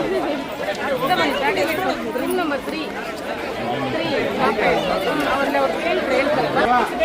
Room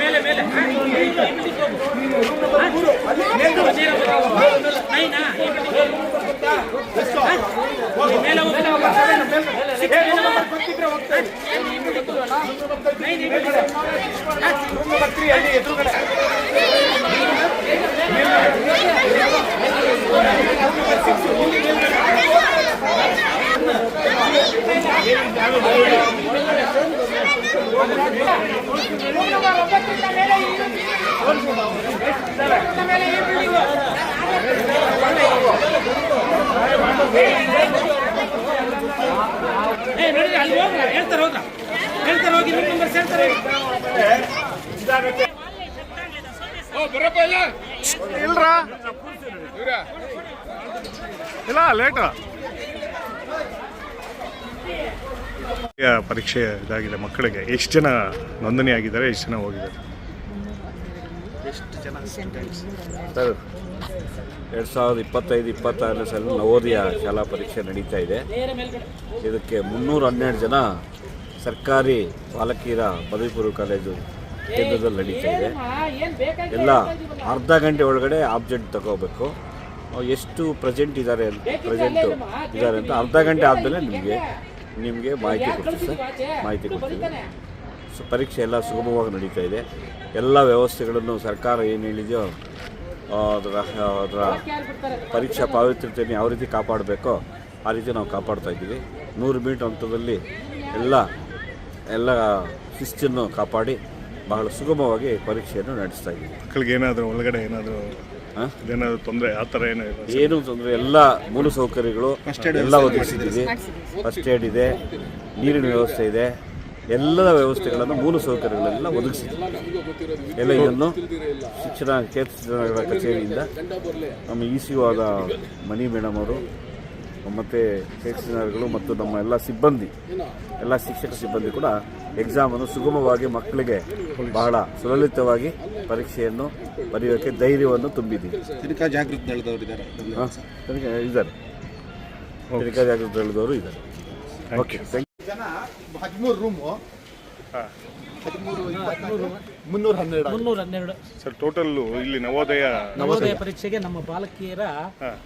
ಮೇಲೆ ಮೇಲೆ ಹಾ, ಇಲ್ಲಿ, ಇಲ್ಲಿ, ಇಲ್ಲಿ ಹೋಗು. ರೂಮ್ ನಂಬರ್ ಮೂರು ಅಲ್ಲಿ ಮೇಲ್ಗಡೆ. ಮೇಲೆ ಹೋಗು. ನೈನಾ ಈ ಬಿಲ್ಡಿಂಗ್ ಎಷ್ಟು? ಮೇಲೆ ಹೋಗು. ಏ, ರೂಮ್ ನಂಬರ್ ಗೊತ್ತಿದ್ರೆ ಹೋಗ್ತಾ ಇರಿ. ನೈನ್ ಈ ಮೇಲ್ಗಡೆ. ರೂಮ್ ನಂಬರ್ ತ್ರೀ ಅಲ್ಲಿ ಎದುರುಗಡೆ ಏ ನೋಡಿ ಅಲ್ಲಿ ಹೋಗ್ರ ಹೇಳ್ತಾರೆ ಹೋಗ್ರ ಹೇಳ್ತಾರೆ ಹೋಗಿ ರೂಮ್ ನಂಬರ್ ಸೇರ್ತಾರೆ ಇಲ್ರಾ? ಇಲ್ಲ ಲೇಟು ಪರೀಕ್ಷೆ ಇದಾಗಿದೆ ಮಕ್ಕಳಿಗೆ. ಎಷ್ಟು ಜನ ನೋಂದಣಿ ಆಗಿದ್ದಾರೆ ಎಷ್ಟು ಜನ ಹೋಗಿದ್ದಾರೆ? ಸರ್ ಎರಡು ಸಾವಿರದ ಇಪ್ಪತ್ತೈದು ಇಪ್ಪತ್ತಾರನೇ ಸಾಲಿನ ನವೋದಯ ಶಾಲಾ ಪರೀಕ್ಷೆ ನಡೀತಾ ಇದೆ. ಇದಕ್ಕೆ ಮುನ್ನೂರ ಹನ್ನೆರಡು ಜನ ಸರ್ಕಾರಿ ಬಾಲಕಿಯರ ಪದವಿ ಪೂರ್ವ ಕಾಲೇಜು ಕೇಂದ್ರದಲ್ಲಿ ನಡೀತಾ ಇದೆ. ಎಲ್ಲ ಅರ್ಧ ಗಂಟೆ ಒಳಗಡೆ ಆಬ್ಜೆಕ್ಟ್ ತಗೋಬೇಕು. ಎಷ್ಟು ಪ್ರೆಸೆಂಟ್ ಇದ್ದಾರೆ ಪ್ರೆಸೆಂಟು ಇದ್ದಾರೆ ಅಂತ ಅರ್ಧ ಗಂಟೆ ಆದಮೇಲೆ ನಿಮಗೆ ನಿಮಗೆ ಮಾಹಿತಿ ಕೊಡ್ತೀವಿ ಸರ್. ಮಾಹಿತಿ ಕೊಡ್ತೀವಿ. ಪರೀಕ್ಷೆ ಎಲ್ಲ ಸುಗಮವಾಗಿ ನಡೀತಾ ಇದೆ. ಎಲ್ಲ ವ್ಯವಸ್ಥೆಗಳನ್ನು ಸರ್ಕಾರ ಏನು ಹೇಳಿದೆಯೋ ಆ, ಅದರ ಅದರ ಪರೀಕ್ಷಾ ಪಾವಿತ್ರ್ಯತೆಯನ್ನು ಯಾವ ರೀತಿ ಕಾಪಾಡಬೇಕೋ ಆ ರೀತಿ ನಾವು ಕಾಪಾಡ್ತಾ ಇದ್ದೀವಿ. ನೂರು ಮೀಟರ್ ಹಂತದಲ್ಲಿ ಎಲ್ಲ ಎಲ್ಲ ಶಿಸ್ತನ್ನು ಕಾಪಾಡಿ ಬಹಳ ಸುಗಮವಾಗಿ ಪರೀಕ್ಷೆಯನ್ನು ನಡೆಸ್ತಾ ಇದ್ದೀವಿ. ಮಕ್ಕಳಿಗೆ ಏನಾದರೂ ಒಳಗಡೆ ಏನಾದರೂ ಹಾಂ ಏನಾದರೂ ತೊಂದರೆ ಆ ಥರ ಏನು ಏನು ತೊಂದರೆ ಎಲ್ಲ ಮೂಲ ಸೌಕರ್ಯಗಳು ಎಲ್ಲ ಒದಗಿಸಿದ್ದೀವಿ. ಫಸ್ಟ್ ಏಡ್ ಇದೆ. ನೀರಿನ ವ್ಯವಸ್ಥೆ ಇದೆ. ಎಲ್ಲದ ವ್ಯವಸ್ಥೆಗಳನ್ನು ಮೂಲ ಸೌಕರ್ಯಗಳೆಲ್ಲ ಒದಗಿಸಿದೆ ಎಲ್ಲ ಇದನ್ನು ಶಿಕ್ಷಣ ಕ್ಷೇತ್ರ ಕಚೇರಿಯಿಂದ ನಮ್ಮ ಇ ಸಿ ಆದ ಮನಿ ಮೇಡಮ್ ಅವರು ಮತ್ತು ಶಿಕ್ಷಣಗಳು ಮತ್ತು ನಮ್ಮ ಎಲ್ಲ ಸಿಬ್ಬಂದಿ ಎಲ್ಲ ಶಿಕ್ಷಕ ಸಿಬ್ಬಂದಿ ಕೂಡ ಎಕ್ಸಾಮನ್ನು ಸುಗಮವಾಗಿ ಮಕ್ಕಳಿಗೆ ಬಹಳ ಸುಲಲಿತವಾಗಿ ಪರೀಕ್ಷೆಯನ್ನು ಬರೆಯೋಕ್ಕೆ ಧೈರ್ಯವನ್ನು ತುಂಬಿದ್ದೀವಿ. ತನಿಖಾ ಜಾಗೃತಿ ಇದ್ದಾರೆ. ತನಿಖಾ ಜಾಗೃತಿ ಹೇಳಿದವರು ಇದ್ದಾರೆ. ಓಕೆ ಹದಿಮೂರು ರೂಮು ಹಾಂ. ಹದಿಮೂರು ಮುನ್ನೂರ ಹನ್ನೆರಡು ಮುನ್ನೂರ ಹನ್ನೆರಡು. ಸರ್ ಟೋಟಲ್ ಇಲ್ಲಿ ನವೋದಯ ನವೋದಯ ಪರೀಕ್ಷೆಗೆ ನಮ್ಮ ಬಾಲಕಿಯರ.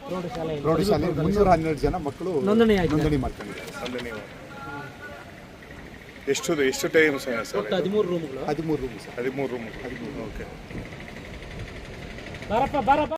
ಪ್ರೌಢಶಾಲೆ ಪ್ರೌಢಶಾಲೆ ಮುನ್ನೂರ ಹನ್ನೆರಡು ಜನ ಮಕ್ಕಳು ನೋಂದಣಿ ನೋಂದಣಿ ಮಾಡ್ಕೊಂಡಿದ್ದಾರೆ. ಎಷ್ಟು ಎಷ್ಟು ಟೈಮ್ ಸರ್ ಒಟ್ಟು ಹದಿಮೂರು ರೂಮ್ಗಳು ಹದಿಮೂರು ರೂಮ್ ಸರ್. ಹದಿಮೂರು ರೂಮ್ ಓಕೆ. ಬಾರಪ್ಪ ಬಾರಪ್ಪ.